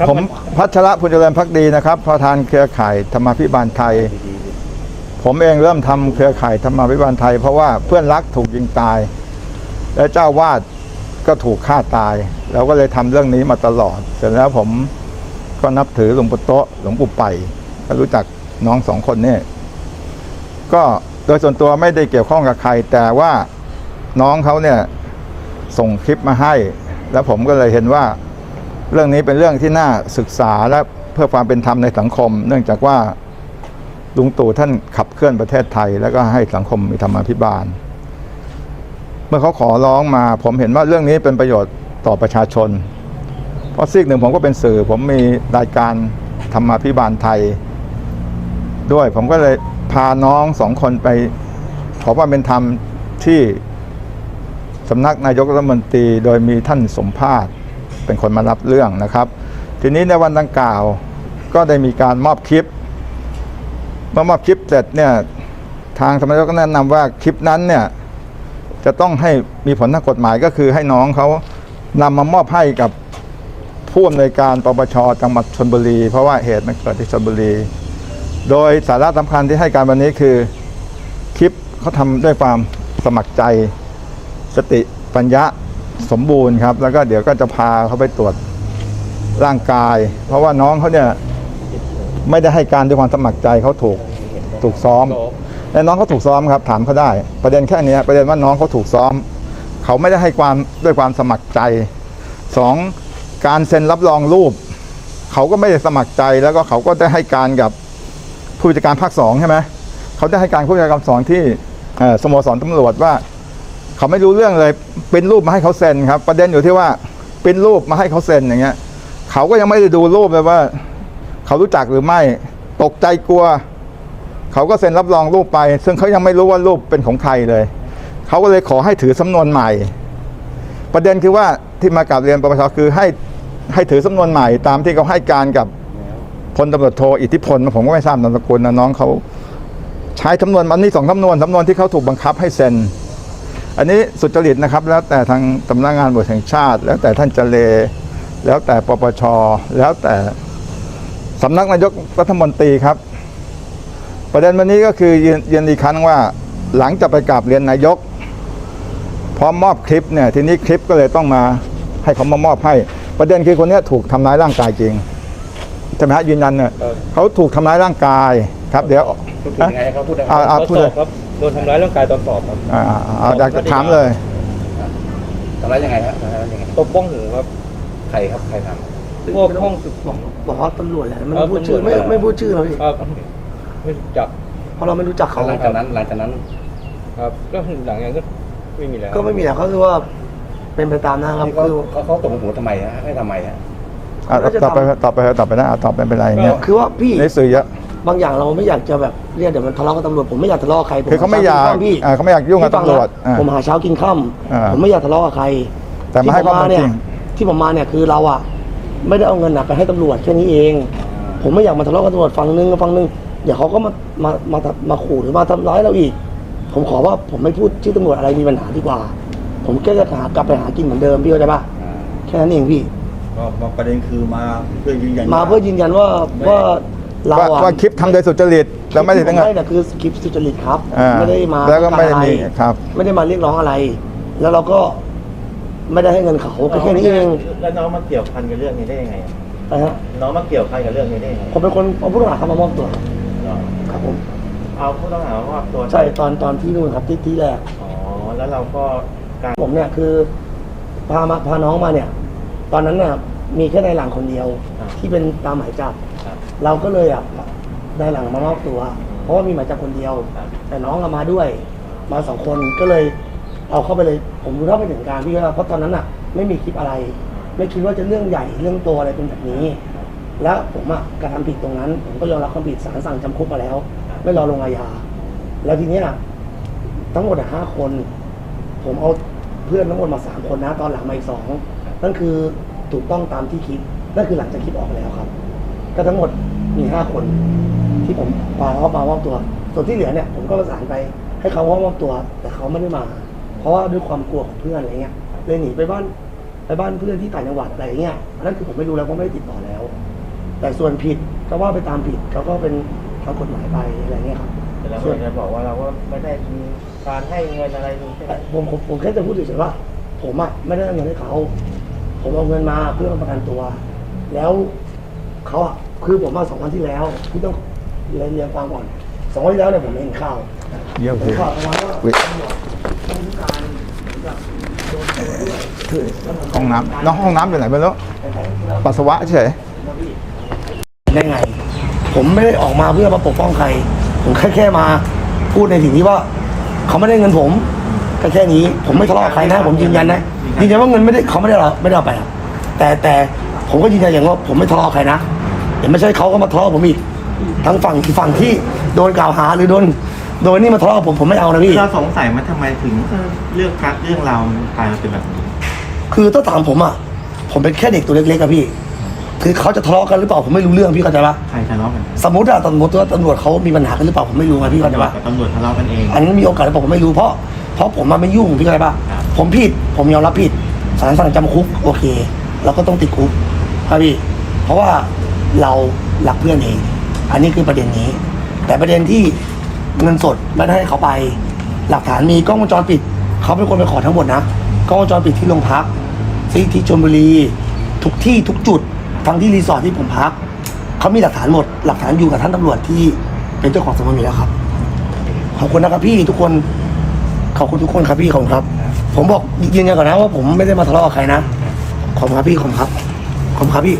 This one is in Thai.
ครับ ผมพัชระพุญเจริญพักดีนะครับประธานเครือข่ายธรรมาภิบาลไทย ผมเองเริ่มทำเครือข่ายธรรมาภิบาลไทย เพราะว่าเพื่อนรักถูกยิงตาย และเจ้าวาดก็ถูกฆ่าตายเราก็เลยทำเรื่องนี้มาตลอด เสร็จแล้วผมก็นับถือหลวงปู่โตะหลวงปู่ไปก็รู้จักน้องสองคนนี่ก็โดยส่วนตัวไม่ได้เกี่ยวข้องกับใคร แต่ว่าน้องเขาเนี่ยส่งคลิปมาให้ แล้วผมก็เลยเห็นว่า เรื่องนี้เป็นเรื่องที่น่าศึกษาและเพื่อความเป็นธรรมในสังคม เนื่องจากว่าลุงตู่ท่านขับเคลื่อนประเทศไทย แล้วก็ให้สังคมมีธรรมาภิบาล เมื่อเขาขอร้องมา ผมเห็นว่าเรื่องนี้เป็นประโยชน์ต่อประชาชน เพราะซีกหนึ่งผมก็เป็นสื่อ ผมมีรายการธรรมาภิบาลไทย ด้วยผมก็เลยพาน้องสองคนไป ขอความเป็นธรรมที่สำนักนายกรัฐมนตรีโดยมีท่านสมภาษณ์ เป็นคนมารับเรื่องนะครับ ทีนี้ในวันดังกล่าวก็ได้มีการมอบคลิปเมื่อมอบคลิปเสร็จเนี่ยทางสำนักนายกก็แนะนำว่าคลิปนั้นเนี่ยจะต้องให้มีผลทางกฎหมายก็คือให้น้องเขานำมามอบให้กับผู้อำนวยการปปชจังหวัดชนบุรี เพราะว่าเหตุมันเกิดที่ชนบุรี โดยสาระสำคัญที่ให้การวันนี้คือคลิปเขาทำด้วยความสมัครใจ สติปัญญะ สมบูรณ์ครับ แล้วก็เดี๋ยวก็จะพาเขาไปตรวจร่างกาย เพราะว่าน้องเขาเนี่ยไม่ได้ให้การด้วยความสมัครใจเขาถูกถูกซ้อมและน้องเขาถูกซ้อมครับ ถามเขาได้ ประเด็นแค่นี้ประเด็นว่าน้องเขาถูกซ้อม เขาไม่ได้ให้ความด้วยความสมัครใจสองการเซ็นรับรองรูป เขาก็ไม่ได้สมัครใจแล้วก็เขาก็ได้ให้การกับผู้จัดการภาคสองใช่ไหมเขาได้ให้การผู้จัดการสองที่สโมสรตำรวจว่า เขาไม่รู้เรื่องเลยเป็นรูปมาให้เขาเซ็นครับ ประเด็นอยู่ที่ว่าเป็นรูปมาให้เขาเซ็นอย่างเงี้ย เขาก็ยังไม่ได้ดูรูปเลยว่า เขารู้จักหรือไม่ ตกใจกลัว เขาก็เซ็นรับรองรูปไป ซึ่งเขายังไม่รู้ว่ารูปเป็นของใครเลย เขาก็เลยขอให้ถือสำนวนใหม่ ประเด็นคือว่าที่มากราบเรียนปปชคือให้ให้ถือสำนวนใหม่ ตามที่เขาให้การกับพลตำรวจโทอิทธิพลผมก็ไม่ทราบนามสกุลนะน้องเขาใช้สำนวนมันนี่สองสำนวนสำนวนที่เขาถูกบังคับให้เซ็น อันนี้สุจริตนะครับ แล้วแต่ทางสำนักงานบทแห่งชาติ แล้วแต่ท่านเจเล แล้วแต่ปปช แล้วแต่สำนักนายกรัฐมนตรีครับ ประเด็นวันนี้ก็คือยืนยืนอีกครั้งว่าหลังจากไปกราบเรียนนายก พร้อมมอบคลิปเนี่ยทีนี้คลิปก็เลยต้องมาให้เขามามอบให้ ประเด็นคือคนเนี้ยถูกทำร้ายร่างกายจริงใช่ไหมฮะยืนยันเนี่ยเขาถูกทำร้ายร่างกายครับ เดี๋ยวพูดถึงยังไงครับพูดได้คอ่ารับอ่าตอนพูดสเลอยบครับ โดนทำร้ายร่างกายตอนสอบครับ อ่าอ่าอ่าอยากจะถามเลย ทำร้ายยังไงครับทำร้ายยังไงตบบ้องหูครับใครครับใครทำ พวกห้องสืบสวนบอกว่าตำรวจแหละมันเออพูดชื่อตำรวจไม่ไม่พูดชื่อเราพี่ครับไม่รู้จักเพราะเราไม่รู้จักเขาหลังจากนั้นหลังจากนั้นครับก็หลังจากนั้นก็ไม่มีแล้วก็ไม่มีแล้วเขาคือว่าเป็นไปตามนะครับที่เขาคือ เขาเขาตกหัวทำไมฮะให้ทำไมฮะ อะต่อไปต่อไปต่อไปนะอะต่อไปเป็นไรอย่างเงี้ยคือว่าพี่ในสื่อเยอะ บางอย่างเราไม่อยากจะแบบเรียกเดี๋ยวมันทะเลาะกับตำรวจผมไม่อยากทะเลาะกับใครผมคือเขาไม่อยากหช้นพี่อ่าเขาไม่อยากยุ่งกับพี่ฟัตำรวจนะอ่าผมหาเช้ากินค่อ่าำผมไม่อยากทะเลาะกับใครแต่มาให้ข้อมูลที่ผจริง ที่ผมมาเนี่ยคือเราอะไม่ได้เอาเงินน่ะไปให้ตำรวจแค่นี้เอง ผมไม่อยากมาทะเลาะกับตำรวจฝั่งนึงกับฝั่งนึงเดี๋ยวเขาก็มามามามามาขู่หรือมาทำร้ายเราอีก ผมขอว่าผมไม่พูดชื่อตำรวจอะไรมีปัญหาดีกว่า ผมแค่จะหากลับไปหากินเหมือนเดิมพี่เข้าใจปะแค่นั้นเองพี่ ก็ประเด็นคือมาเพื่อยืนยัน มาเพื่อยืนยันว่าว่า เราว่าอะว่าคลิปทำโดยสุจริตแล้วไม่ได้ตั้งคลิปที่ผให้เนี่ยคือคลิปสุจริตครับ อ่าไม่ได้มาแล้วก็ไม่ได้ต้องารมีอะไรครับ ไม่ได้มาเรียกร้องอะไร แล้วเราก็ไม่ได้ให้เงินเขาก็แค่นี้เองแล้วน้องมาเกี่ยวพันกับเรื่องนี้ได้ยังไงนะฮะน้องมาเกี่ยวพันกับเรื่องนี้ได้ยังไงผมเป็นคนเอาผู้ต้องหาเข้ามามอบตัวเหรอครับผมเอาผู้ต้องหามามอบตัวใช่ตอนตอนที่นู่นครับที่ที่แรก อ๋อแล้วเราก็การผมเนี่ยคือพามาพาน้องมาเนี่ย ตอนนั้นน่ะมีแค่ในายหลังคนเดียว ที่เป็นตามหมายจับครับ เราก็เลยอะในายหลังมามอบตัว เพราะว่ามีหมายจับคนเดียว แต่น้องอะมาด้วย มาสองคนก็เลยเอาเข้าไปเลย ผมรู้เท่าไม่ถึงการพี่ว่าเพราะตอนนั้นอะ ไม่มีคลิปอะไร ไม่คิดว่าจะเรื่องใหญ่เรื่องตัวอะไรเป็นแบบนี้ แล้วผมอะกระทำผิดตรงนั้น ผมก็ยอมรับความผิดศาลสั่งจำคุกมาแล้ว ไม่รอลงอาญาแล้วทีเนี้ยทั้งหมดห้าคน ผมเอาเพื่อนทั้งหมดมาสามคนนะ ตอนหลังมาอีกสองนั่นคือถูกต้องตามที่คิดนั่นคือหลังจากคลิปออกแล้วครับ ก็ทั้งหมดมีห้าคน ที่ผมพาเขามามอบตัว ส่วนที่เหลือเนี่ย ผมก็ประสานไปให้เขามามอบตัว แต่เขาไม่ได้มา เพราะว่าด้วยความกลัวของเพื่อนอะไรเงี้ยเลยหนีไปบ้านไปบ้านเพื่อนที่ต่างจังหวัดอะไรอย่างเงี้ยอันนั้นคือผมไม่รู้แล้วเพราะไม่ได้ติดต่อแล้ว แต่ส่วนผิดก็ว่าไปตามผิดเขาก็เป็นทางกฎหมายไปอะไรเงี้ยครับแต่เราส่วนไม่ได้บอกว่าเราก็ไม่ได้มีการให้เงินอะไรนี่ใช่ไหมผมผมผมแค่จะพูดเฉยๆว่าผมอะไม่ได้เอาเงินให้เขา ผมเอาเงินมาเพื่อมาประกันตัว แล้ว เขาอะคือผมมาสองวันที่แล้วพี่ต้องเรียนเรียนฟังก่อนสองวันที่แล้วเนี่ยผมเห็นข่าวเยี่ยมเห็สินข่าวประมาณว่าวิตำรวจต้องการเหมือนกับโดนตัวด้วยห้องน้ำน้องห้องน้ำอยู่ไหนไม่รู้แต่แต่จริงๆแล้ว ปัสสาวะเฉย ได้ไง ผมไม่ได้ออกมาเพื่อมาปกป้องใคร ผมแค่แค่มาพูดในสิ่งที่ว่า เขาไม่ได้เงินผมก็แค่นี้ ผมไม่ทะเลาะกับใครนะ ผมยืนยันนะยืนยันว่าเงินไม่ได้เขาไม่ได้เอาไม่ได้เอาไปอะแต่แต่ ผมก็ยืนยันอย่างว่าผมไม่ทะเลาะกับใครนะเดี๋ยวไม่ใช่เขาก็มาทะเลาะกับผมอีกทั้งฝั่งที่ฝั่งที่โดนกล่าวหาหรือโดนโดนนี่มาทะเลาะกับผมผมไม่เอานะพี่ เราสงสัยมันทำไมถึงเออเรื่องการเรื่องราวมันกลายมาเป็นแบบนี้คือถ้าถามผมอะ ผมเป็นแค่เด็กตัวเล็กๆอะพี่ คือเขาจะทะเลาะกันหรือเปล่าผมไม่รู้เรื่องพี่เข้าใจปะใครทะเลาะกันสมมติอะสมมติว่าตำรวจเขามีปัญหากันหรือเปล่าผมไม่รู้ไงพี่เข้าใจตำรวจปะกับตำรวจทะเลาะกันเองอันนี้มีโอกาสหรือเปล่าผมไม่รู้เพราะเพราะผมมาไม่ยุ่งพี่เข้าใจปะครับผมผิดผมยอมรับผิดศาลสั่งจำคุกโอเค เราก็ต้องติดคุก ครับพี่เพราะว่าเราหลักเพื่อนเอง อันนี้คือประเด็นนี้ แต่ประเด็นที่เงินสดไม่ได้ให้เขาไป หลักฐานมีกล้องวงจรปิด เขาเป็นคนไปขอทั้งหมดนะกล้องวงจรปิดที่โรงพักที่ที่ชลบุรีทุกที่ทุกจุดทั้งที่รีสอร์ทที่ผมพักเขามีหลักฐานหมด หลักฐานอยู่กับท่านตำรวจที่เป็นเจ้าของสำนวนอยู่แล้วครับ ขอบคุณนะครับพี่ทุกคนขอบคุณทุกคนครับพี่ขอบคุณครับ ผมบอกยืนยันก่อนนะว่าผมไม่ได้มาทะเลาะกับใครนะขอบคุณครับพี่ขอบคุณครับ ผมครับพี่